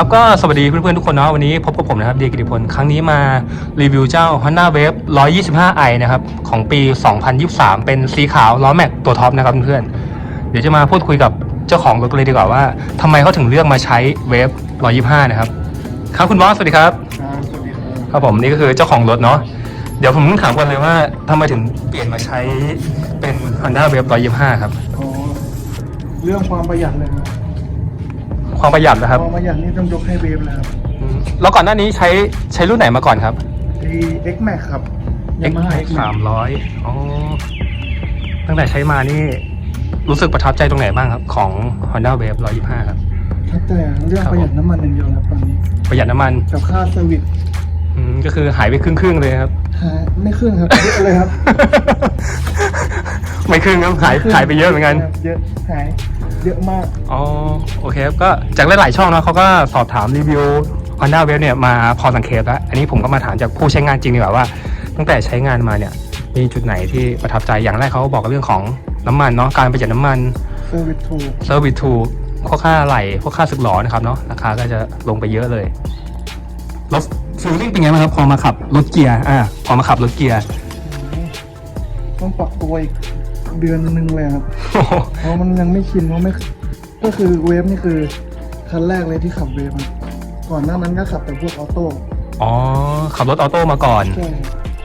ครับก็สวัสดีเพื่อนๆทุกคนเนาะวันนี้พบกับผมนะครับเดียกิติพลครั้งนี้มารีวิวเจ้า Honda Wave 125i นะครับของปี 2023 เป็นสีขาวล้อแม็กตัวท็อปนะครับเพื่อนๆเดี๋ยวจะมาพูดคุยกับเจ้าของรถเลยดีกว่าว่าทำไมเขาถึงเลือกมาใช้ Wave 125 นะครับ ครับคุณบอสสวัสดีครับครับสวัสดีครับครับผมนี่ก็คือเจ้าของรถเนาะเดี๋ยวผมต้องถามก่อนเลยว่าทำไมถึงเปลี่ยนมาใช้เป็น Honda Wave 125 ครับอ๋อเรื่องความประหยัดเลย ครับความประหยัดนะครับ ความประหยัดนี่ต้องยกให้เวฟเลยครับอืมแล้วก่อนหน้านี้ใช้ใช้รุ่นไหนมาก่อนครับ ไอ X Max ครับยามาฮ่า X สา Max มร้อยอ๋อ ตั้งแต่ใช้มานี่ รู้สึกประทับใจตรงไหนบ้างครับ ของ Honda Wave 125 ครับถ้าแต่เรื่องประหยัดน้ำมันอย่างเดียวครับตอนนี้ประหยัดน้ำมันกับค่าเซอร์วิสอืมก็คือหายไปครึ่งๆเลยครับ หาไม่ขึ้นครับเยอะเลยครับไม่ครึ่งครับหายหายไปเยอะเหมือนกัน ครับเยอะหาย เยอะมาก อ๋อโอเคครับก็จากหลายๆช่องเนาะเขาก็สอบถามรีวิว Honda Wave เนี่ยมาพอสังเกตแล้ว อันนี้ผมก็มาถามจากผู้ใช้งานจริงดีกว่าว่า ตั้งแต่ใช้งานมาเนี่ย มีจุดไหนที่ประทับใจอย่างแรกเขาก็บอกเรื่องของน้ำมันเนาะการประหยัดน้ำมันเซอร์วิสถูกเซอร์วิสทูพวกค่าอะไหล่พวกค่าสึกหลอนะครับเนาะราคาก็จะลงไปเยอะเลยรถฟิลลิ่งเป็นไงบ้างครับพอมาขับรถเกียร์อ่าพอมาขับรถเกียร์ต้องปรับตัวอีก เดือนหนึงเลยครับ เพราะมันยังไม่ชินเพราะไม่ก็คือเวฟนี่คือคันแรกเลยที่ขับเวฟครับก่อนหน้านั้นก็ขับแต่พวกออโต้อ๋อ ขับรถออโต้มาก่อน ใช่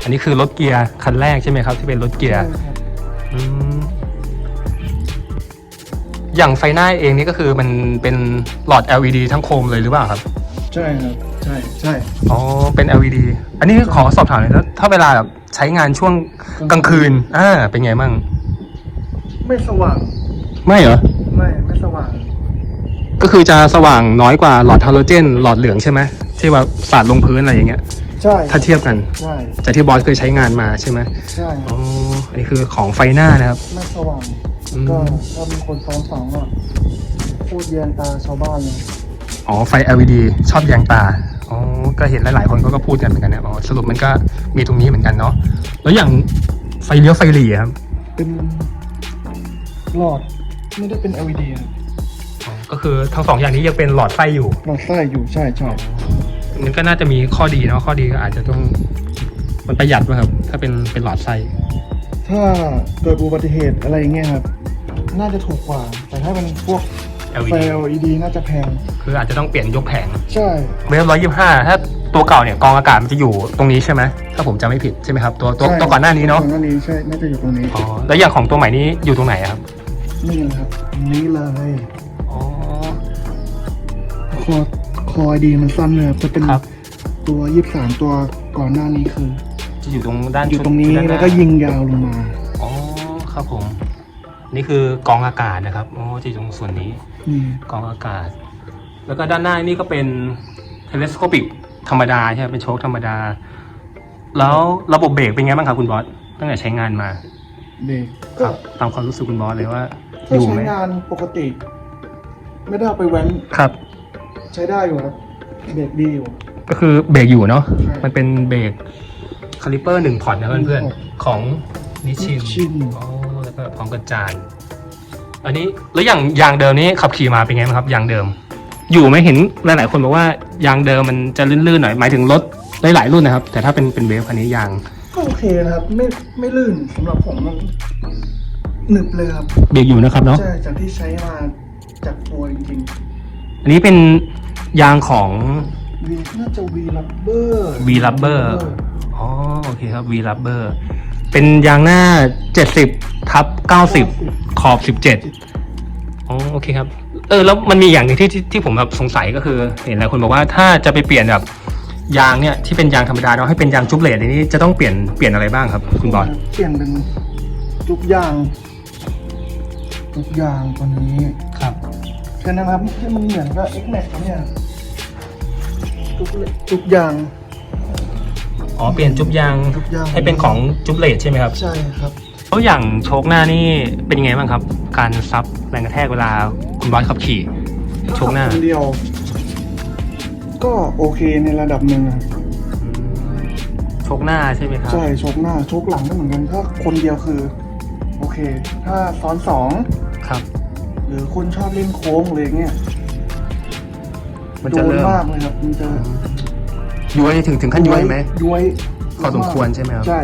อันนี้คือรถเกียร์คันแรกใช่ไหมครับที่เป็นรถเกียร์ ใช่ครับอืมอย่างไฟหน้าเองนี่ก็คือมันเป็นหลอด LED ทั้งโคมเลยหรือเปล่าครับ ใช่ครับใช่ใช่ อ๋อ เป็น LED อันนี้ขอสอบถามหน่อยแล้วถ้าเวลาแบบใช้งานช่วงกลางคืน อ่า เป็นไงบ้าง ไม่สว่าง ไม่เหรอ ไม่ไม่สว่าง ก็คือจะสว่างน้อยกว่าหลอดฮาโลเจน หลอดเหลืองใช่ไหมที่ว่าสาดลงพื้นอะไรอย่างเงี้ย ใช่ถ้าเทียบกันใช่จากที่บอสเคยใช้งานมาใช่ไหมใช่คอ๋รัอบอันนี้คือของไฟหน้านะครับ ไม่สว่างอืมก็ถ้ามีคนซ้อนสองก็พูดแยงตาชาวบ้านเลยอ๋อไฟ LED ชอบแยงตาอ๋อก็เห็นหลายๆคนเขาก็พูดกันเหมือนกันนะอ๋อสรุปมันก็มีตรงนี้เหมือนกันเนาะแล้วอย่างไฟเลี้ยวไฟหลีอะครับเป็น หลอดไม่ได้เป็น LED ครับอ๋อก็คือทั้งสองอย่างนี้ยังเป็นหลอดไฟอยู่ หลอดไส้อยู่ใช่ใช่มันก็น่าจะมีข้อดีเนาะข้อดีก็อาจจะต้องมันประหยัดป่ะครับ ถ้าเป็นเป็นหลอดไฟถ้าเกิดอุบัติเหตุอะไรอย่างเงี้ยครับ น่าจะถูกกว่า แต่ถ้าเป็นพวกไฟ LED LED น่าจะแพง คืออาจจะต้องเปลี่ยนยกแผงใช่ เวฟร้อยยี่ห้าถ้าตัวเก่าเนี่ยกองอากาศมันจะอยู่ตรงนี้ใช่ไหมถ้าผมจำไม่ผิดใช่ไหมครับตัวตัวใช่ตัวก่อนหน้านี้เนาะก่อนหน้านี้ใช่ น่าจะอยู่ตรงนี้ อ๋อแล้วอย่างของตัวใหม่นี้อยู่ตรงไหนอะครับ นี่นะครับนี่เลยอ๋อ คอคอดีมันสั้นเลยครับจะเป็นครับ ตัวยี่สามตัวก่อนหน้านี้คือ จะอยู่ตรงด้านอยู่ตรงนี้ด้าหาแล้วก็ยิงยาวลงมา อ๋อครับผม นี่คือกองอากาศนะครับอ๋อจะอยู่ตรงส่วนนี้ นี่กองอากาศ แล้วก็ด้านหน้านี่ก็เป็นเทเลสโคปิกธรรมดาใช่ไหมเป็นโชคธรรมดา แล้วระบบเบรกเป็นไงบ้างครับคุณบอสตั้งแต่ใช้งานมาเบรกคก็รับตามความรู้สึกคุณบอสเลยว่า ถ้าอยู่ใช้ไหมงานปกติ ไม่ได้เอาไปแว้นครับ ใช้ได้อยู่ครับเบรกดีอยู่ ก็คือเบรกอยู่เนาะ ใช่มันเป็นเบรกคาลิเปอร์หนึ่งพอร์ตนะเพื่อนหนึ่งพอร์ตๆของนิชิน Nissin อ๋อแล้วก็พร้อมกระจาน อันนี้แล้วอย่างยางเดิมนี้ขับขี่มาเป็นไงบ้างครับยางเดิม อยู่ไหมเห็นหลายๆคนบอกว่ายางเดิมมันจะลื่นๆหน่อยหมายถึงรถหลายๆรุ่นนะครับ แต่ถ้าเป็นเป็นเวฟคันนี้ยางก็โอเคนะครับ ไม่ไม่ลื่นสำหรับผมมัน หนึบเลยครับเบรกอยู่นะครับเนาะใช่จากที่ใช้มาจากตัวจริงอันนี้เป็นยางของ ๆวีน่าจะวีลับเบอร์ V Rubber อ๋อโอเคครับ V Rubber เป็นยางหน้า 70ทับ90 ขอบ 17อ๋อโอเคครับ เออแล้วมันมีอย่างหนึงที่ที่ที่ผมแบบสงสัยก็คือ เห็นหลายคนบอกว่าถ้าจะไปเปลี่ยนแบบยางเนี่ยที่เป็นยางธรรมดาเนาะให้เป็นยางจุบเลตอันนี้จะต้องเปลี่ยนเปลี่ยนอะไรบ้างครับ คุณบอสเปลี่ยนเป็นจุกยาง จุกยางตัวนี้ครับแค่นั้นครับที่มันเหมือนกับ X Max เนี่ยจุกเลจุกยางอ๋อเปลี่ยนจุบยางจุบยางให้เป็นของจุบเลตใช่ไหมครับใช่ครับแล้วอย่างโชคหน้านี่เป็นยังไงบ้างครับ การซับแรงกระแทกเวลาคุณบอสขับขี่ โชคหน้าคนเดียว ก็โอเคในระดับหนึ่งอะอืมโชคหน้าใช่ไหมครับใช่โชกหน้าโชกหลังก็เหมือนกันถ้าคนเดียวคือ โอเค ถ้าซ้อนสอง ครับ หรือคนชอบเล่นโค้งเลยเงี้ยมันโดจะนเริ่มมากเลยครับมันจะย้วยถึงถึงขั้นย้วยไหม ย้วยพอสมควรใช่ไหมครับ ใช่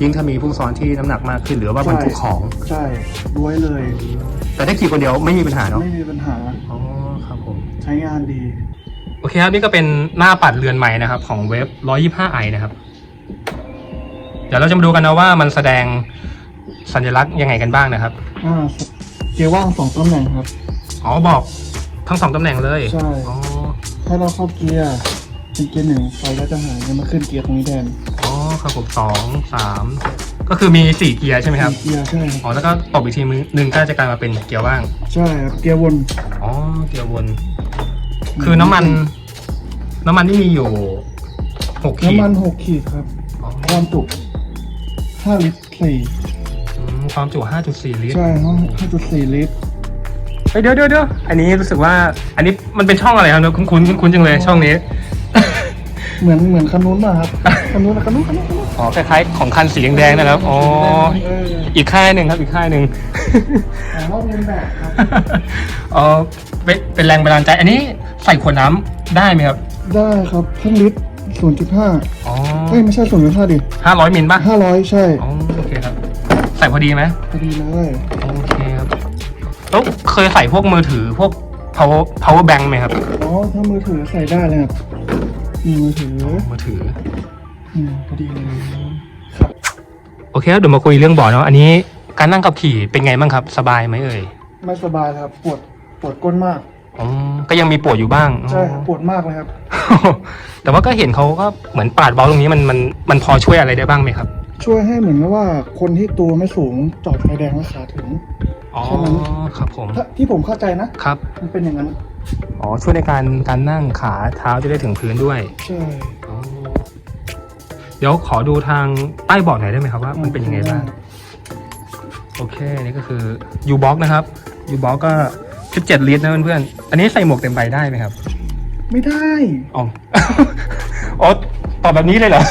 ยิ่งถ้ามีผู้ซ้อนที่น้ำหนักมากขึ้นหรือว่าบรรทุกของ ใช่ย้วยเลย แต่ถ้าขี่คนเดียวไม่มีปัญหาเนาะไม่มีปัญหาอ๋อครับผม ใช้งานดี โอเคครับนี่ก็เป็นหน้าปัดเรือนใหม่นะครับ ของเว็บ 125i นะครับ เดี๋ยวเราจะมาดูกันนะว่ามันแสดงสัญลักษณ์ยังไงกันบ้างนะครับ อ่า เกียร์ว่างสองตำแหน่งครับ อ๋อบอกทั้งสองตำแหน่งเลยใช่ อ๋อถ้าเราเข้าเกียร์เป็นเกียร์หนึ่งไฟก็จะหายจะมาขึ้นเกียร์ตรงนี้แทนอ๋อครับผมสองสามก็คือมีสี่เกียร์ใช่ไหมครับ เกียร์ใช่อ๋อแล้วก็ตบอีกทีหนึ่งก็จะกลายมาเป็นเกียร์ว่าง ใช่ครับเกียร์วนอ๋อเกียร์วน คือน้ำมัน น้ำมันที่มีอยู่หกขีดน้ำมันหกขีดครับ อ๋อความจุห้าลิตรสี่อืม ความจุห้าจุดสี่ลิตร ใช่ห้าห้าจุดสี่ลิตร เฮ้ยเดี๋ยวเดี๋ยวเดี๋ยวอันนี้รู้สึกว่า อันนี้มันเป็นช่องอะไรครับเนี่ยคุ้นคุ้นคุ้นๆจังเลยช่องนี้ เหมือนเหมือนคันนู้นมาครับ คันนู้นคันนู้นคันนู้นคันนู้นอ๋อคล้ายๆของคันสีแดงๆนะครับ อ๋อ เอออีกค่ายหนึ่งครับ อีกค่ายหนึ่ง แต่ว่าเรียนแบบครับอ๋อเป็นเป็นแรงบันดาลใจ อันนี้ใส่ขวดน้ำได้ไหมครับ ได้ครับครึ่งลิตรศูนย์จุดห้าอ๋อเอ้ยไม่ใช่ศูนย์จุดห้าดิห้าร้อยมิลป่ะห้าร้อยใช่ อ๋อโอเคครับใส่พอดีไหมพอดีเลยโอเคครับแล้วเคยใส่พวกมือถือพวก power power bank ไหมครับ อ๋อถ้ามือถือใส่ได้เลยครับมีมือถือมือถืออืมพอดีเลยครับโอเคครับเดี๋ยวมาคุยเรื่องเบ่อเนาะอันนี้การนั่งขับขี่เป็นไงบ้างครับ สบายไหมเอ่ยไม่สบายครับ ปวดปวดก้นมาก อ๋อก็ยังมีปวดอยู่บ้างใช่ครับปวดมากเลยครับ แต่ว่าก็เห็นเขาก็เหมือนปาดเบาตรงนี้มันมันมันพอช่วยอะไรได้บ้างไหมครับ ช่วยให้เหมือนกับว่าคนที่ตัวไม่สูงจอดไฟแดงแล้วขาถึง อ๋อแค่นั้นครับผม ถ้าที่ผมเข้าใจนะ ครับ มันเป็นอย่างนั้น อ๋อ ช่วยในการการนั่งขาเท้าจะได้ถึงพื้นด้วยใช่อ๋อเดี๋ยวขอดูทางใต้เบาะหน่อยได้ไหมครับว่ามันเป็นยังไงบ้าง โอเค นี่ก็คือ U box นะครับ U box ก็ 17 ลิตรนะเพื่อนๆ อันนี้ใส่หมวกเต็มใบได้ไหมครับ ไม่ได้ อ๋อ อ๋อ ตอบแบบนี้เลยเหรอ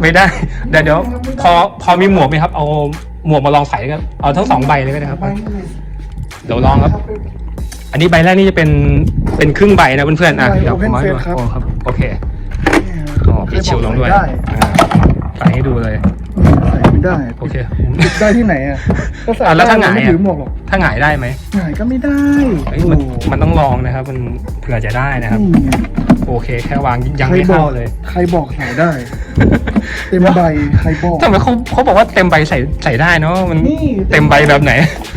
ไม่ได้เดี๋ยวเดี๋ยวพอพอมีหมวกไหมครับ เอาหมวกมาลองใส่กันเอาทั้งสองใบเลยก็ได้ครับใบนี่เลยเดี๋ยวลองครับ อันนี้ใบแรกนี่จะเป็นเป็นครึ่งใบนะเพื่อนๆอะเดี๋ยวผมมาให้ดูโอ้ครับโอเคอ๋อพี่ชิวลงด้วยได้อ่าใส่ให้ดูเลยใส่ไม่ได้โอเคติดได้ที่ไหนอะก็ใส่อะแล้วถ้าหงายไม่อะถือหมวกหรอกถ้าหงายได้ไหมหงายก็ไม่ได้เอ้ยมันมันต้องลองนะครับ มันเผื่อจะได้นะครับนี่ไง โอเค แค่วางยังใครไม่บอเข้ากเลย ใครบอกใส่ได้ เต็มใบใครบอกทำไมเขาเขาบอกว่าเต็มใบใส่ใส่ได้เนาะมันนี่เต็มใบแบบไหน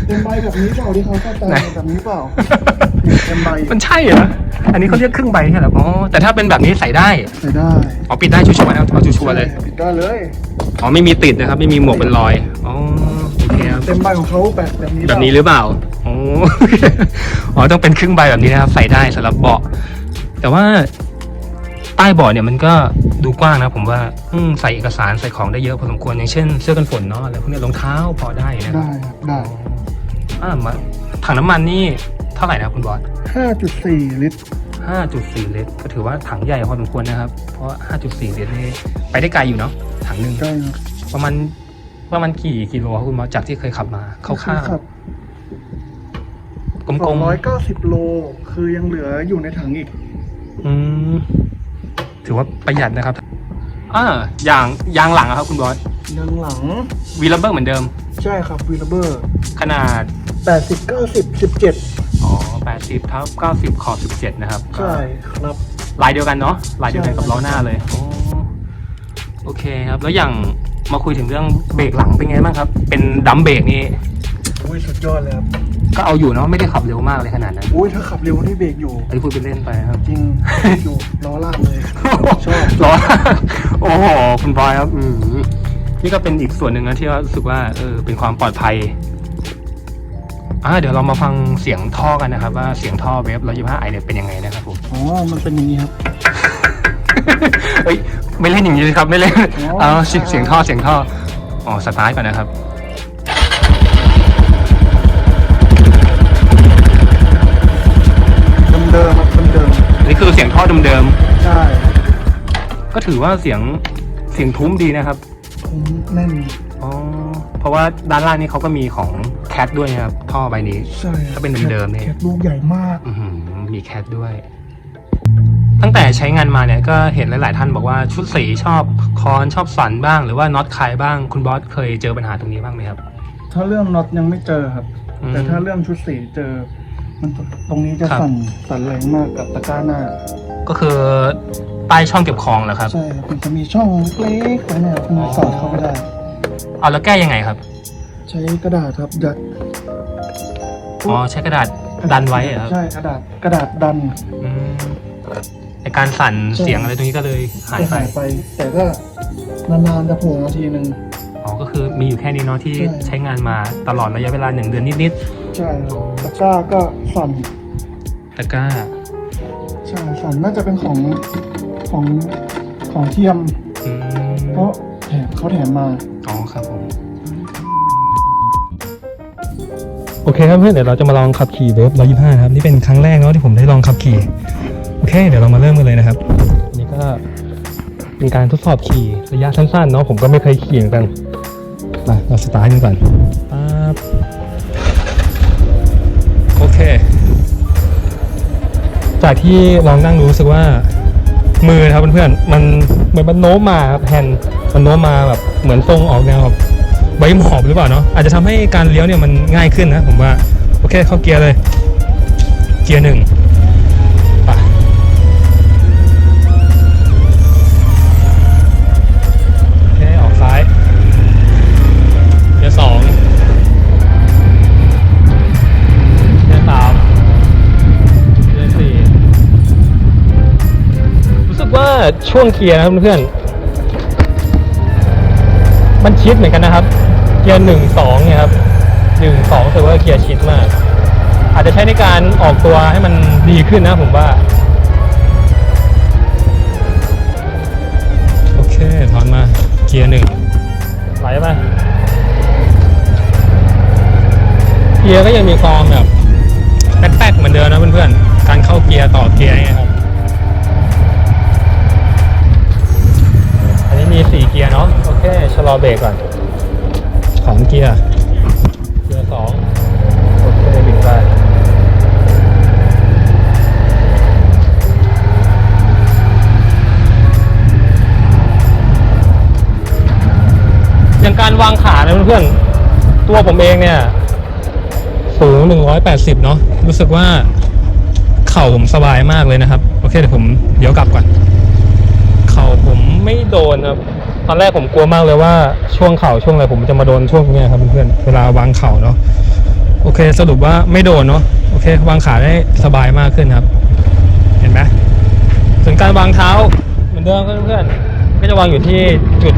เต็มใบแบบนี้เปล่าที่เขาเข้าใจไหนแบบนี้เปล่าเต็มใบมันใช่เหรออันนี้เขาเรียกครึ่งใบใช่เหรออ๋อแต่ถ้าเป็นแบบนี้ใส่ได้ใส่ได้อ๋อปิดได้ชัวร์ๆนะเอาชัวร์ๆเลยใช่ปิดได้เลยอ๋อไม่มีติดนะครับ ไม่มีหมวกเป็นรอยอ๋อโอเคครับเต็มใบของเขาแบบแบบนี้แบบนี้หรือเปล่าอ๋ออ๋อต้องเป็นครึ่งใบแบบนี้นะครับใส่ได้สำหรับเบาะ แต่ว่าใต้เบาะเนี่ยมันก็ดูกว้างนะผมว่าอืมใส่เอกสารใส่ของได้เยอะพอสมควรอย่างเช่นเสื้อกันฝนเนาะอะไรพวกเนี้ยรองเท้าพอได้นะครัได้บครับได้อ่ามาถังน้ำมันนี่เท่าไหร่นะครับคุณบอสห้าจุดสี่ลิตร 5.4 ลิตร ก็ถือว่าถังใหญ่พอสมควรนะครับ เพราะ 5.4 ลิตรนี่ไปได้ไกลอยู่เนาะถังหนึ่งได้ครับประมาณประมาณกี่กิโลครับคุณบอสจากที่เคยขับมาคร่าวครับๆกสลองมร้อยเก้าสิบโล คือยังเหลืออยู่ในถังอีกๆ อืมถือว่าประหยัดนะครับอ่ายางยางหลังอะครับคุณบอสยังหลัง วีลับเบอร์เหมือนเดิม ใช่ครับวีลเบอร์ขนาดแปดสิบเก้าสิบสิบเจ็ดอ๋อ 80เท่า90 ขอบ 17 นะครับ ใช่ครับ ลายเดียวกันเนาะลายเดียวกันกับใช่ล้อหน้าเลยโอ้โอเคครับ แล้วอย่างมาคุยถึงเรื่องเบรกหลังเป็นไงบ้างครับ เป็นดัมเบรกนี่ อุ้ยสุดยอดเลยครับ ก็เอาอยู่เนาะไม่ได้ขับเร็วมากเลยขนาดนั้นอุ้ยถ้าขับเร็วนี่เบรกอยู่ไอ้ยพูดไปเล่นไปครับ จริงอยู่ล้อล่างเลย ชอบร้อนโอ้โหคุณบอยครับอืมนี่ก็เป็นอีกส่วนหนึ่งนะที่ว่ารู้สึกว่าเออเป็นความปลอดภัยอ่าเดี๋ยวเรามาฟังเสียงท่อกันนะครับว่าเสียงท่อเวฟร้อยยี่ห้าไอเนี่ยเป็นยังไงนะครับผมอ๋อ มันเป็นอย่างนี้ครับ เอ้ยไม่เล่นอย่างนี้เลยครับไม่เล่นอ๋อเอาเสียงเสียงท่อเสียงท่ออ๋อสตาร์ทก่อนนะครับ เดิมๆครับเดิม นี่คือเสียงท่อเดิมๆใช่ๆก็ถือว่าเสียงเสียงทุ้มดีนะครับผมแน่นอ๋อเพราะว่าด้านล่างนี่เขาก็มีของแคทด้วยนะครับท่อใบนี้ ใช่ถ้าเป็นเดิมๆนี่แคปลูกใหญ่มากอื้อหือมีแคทด้วย ตั้งแต่ใช้งานมาเนี่ยก็เห็นหลาย ๆ ท่านบอกว่าชุดสีชอบคอนชอบสันบ้าง หรือว่าน็อตคลายบ้างคุณบอสเคยเจอปัญหาตรงนี้บ้างไหมครับ ถ้าเรื่องน็อตยังไม่เจอครับ อืม แต่ถ้าเรื่องชุดสีเจอ มันตรงนี้จะครับ สั่นสั่นแรงมากกับตะกร้าหน้า ก็คือใต้ช่องเก็บของเหรอครับ ใช่ครับมันจะมีช่องเล็กๆไว้เนี่ยคุณสอดเข้าไปได้ เอาแล้วแก้ยังไงครับ ใช้กระดาษครับยัดอ๋อใช้กระดาษดันไว้เหรอครับใช่กระดาษกระดาษดันอืมในการสั่นใช่เสียงอะไรตรงนี้ก็เลยหายจะไป หายไป แต่ก็นานๆจะโผล่มาทีหนึ่ง อ๋อ ก็คือมีอยู่แค่นี้เนาะที่ใช่ ใช้งานมาตลอดระยะเวลาหนึ่งเดือนนิดใช่ครับตะกร้าก็สั่นๆตะกร้า ใช่สั่นน่าจะเป็นของของของเทียม อืมเพราะแถมเขาแถมมา อ๋อครับผม โอเคครับเพื่อนเดี๋ยวเราจะมาลองขับขี่เวฟ125นะครับนี่เป็นครั้งแรกเนาะที่ผมได้ลองขับขี่โอเค เดี๋ยวเรามาเริ่มกันเลยนะครับอันนี้ก็เป็นการทดสอบขี่ระยะสั้นๆเนาะผมก็ไม่เคยขี่เหมือนกันมาเราสตาร์ทกันก่อน จากที่ลองนั่งรู้สึกว่ามือนะครับเพื่อนๆมันเหมือนมันโน้มมาครับแฮนด์มันโน้มมาแบบเหมือนทรงออกแนวแบบใบหมอบหรือเปล่าเนาะอาจจะทำให้การเลี้ยวเนี่ยมันง่ายขึ้นนะผมว่า โอเคเข้าเกียร์เลย เกียร์หนึ่ง ช่วงเกียร์นะครับเพื่อนๆมันชิดเหมือนกันนะครับ เกียร์หนึ่งสองเนี่ยครับหนึ่งสองรู้สึกว่าเกียร์ชิดมาก อาจจะใช้ในการออกตัวให้มันดีขึ้นนะผมว่า โอเคถอนมาเกียร์หนึ่งไหลไปเกียร์ก็ยังมีความแบบแป๊กๆเหมือนเดิมนะเพื่อนๆการเข้าเกียร์ต่อเกียร์เนี่ย มี4เกียร์เนาะโอเคชะลอเบรกก่อนถอนเกียร์เกียร์สองโอเคบิดไปอย่างการวางขานะเพื่อนๆตัวผมเองเนี่ย สูง 180 เนาะรู้สึกว่า เข่าผมสบายมากเลยนะครับ โอเคเดี๋ยวผมเดี๋ยวกลับก่อน เข่าผม ไม่โดนครับ ตอนแรกผมกลัวมากเลยว่าช่วงเข่าช่วงอะไรผมจะมาโดนช่วงเนี้ยครับเพื่อนๆเวลาวางเข่าเนาะโอเค สรุปว่าไม่โดนเนาะโอเค วางขาได้สบายมากขึ้นครับ เห็นไหมส่วนการวางเท้าเหมือนเดิมเพื่อนๆก็จะวางอยู่ที่จุด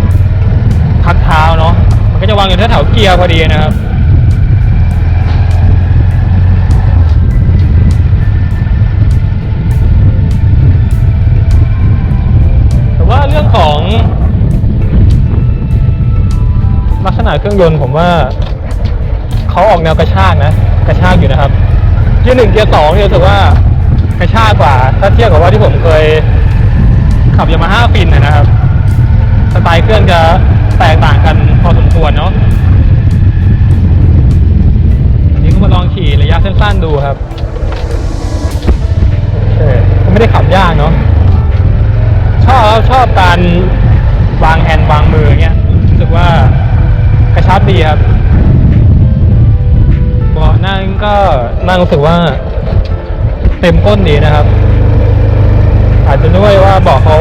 พักเท้าเนาะมันก็จะวางอยู่แถวเกียร์พอดีนะครับ รื่องของลักษณะเครื่องยนต์ผมว่าเขาออกแนวกระชากนะ กระชากอยู่นะครับเกียร์หนึ่งเกียร์สองเนี่ยรู้สึกว่ากระชากกว่า ถ้าเทียบกับว่าที่ผมเคยขับยามาฮ่าฟินนะนะครับสไตล์เครื่องจะแตกต่างกันพอสมควรเนาะอันนี้ก็มาลองขี่ระยะสั้นๆดูครับโอเคก็ไม่ได้ขับยากเนาะ ชอบครับชอบการวางแฮนด์วางมืออย่างเงี้ยรู้สึกว่ากระชับดีครับเบาะนั่งก็นั่งรู้สึกว่าเต็มก้นดีนะครับ อาจจะด้วยว่าเบาะเขา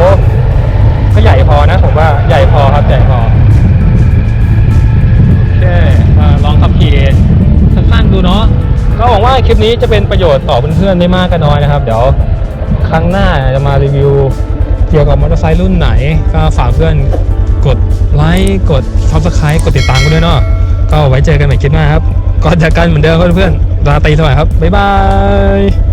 ก็ใหญ่พอนะผมว่าใหญ่พอครับใหญ่พอโอเคมาลองขับขี่สั้นๆดูเนาะก็หวังว่าคลิปนี้จะเป็นประโยชน์ต่อเพื่อนๆได้มากก็น้อยนะครับ เดี๋ยวครั้งหน้าจะมารีวิว เกี่ยวกับมอเตอร์ไซค์รุ่นไหน ก็ฝากเพื่อนกดไลค์กดซับสไคร b ์กดติดตามกันด้วยเนาะก็ไว้เจอกันใหม่คลิปหน้าครับก่อนจากกันเหมือนเดิมเพื่อนๆราตรีสวัสดีครับบ๊ายบาย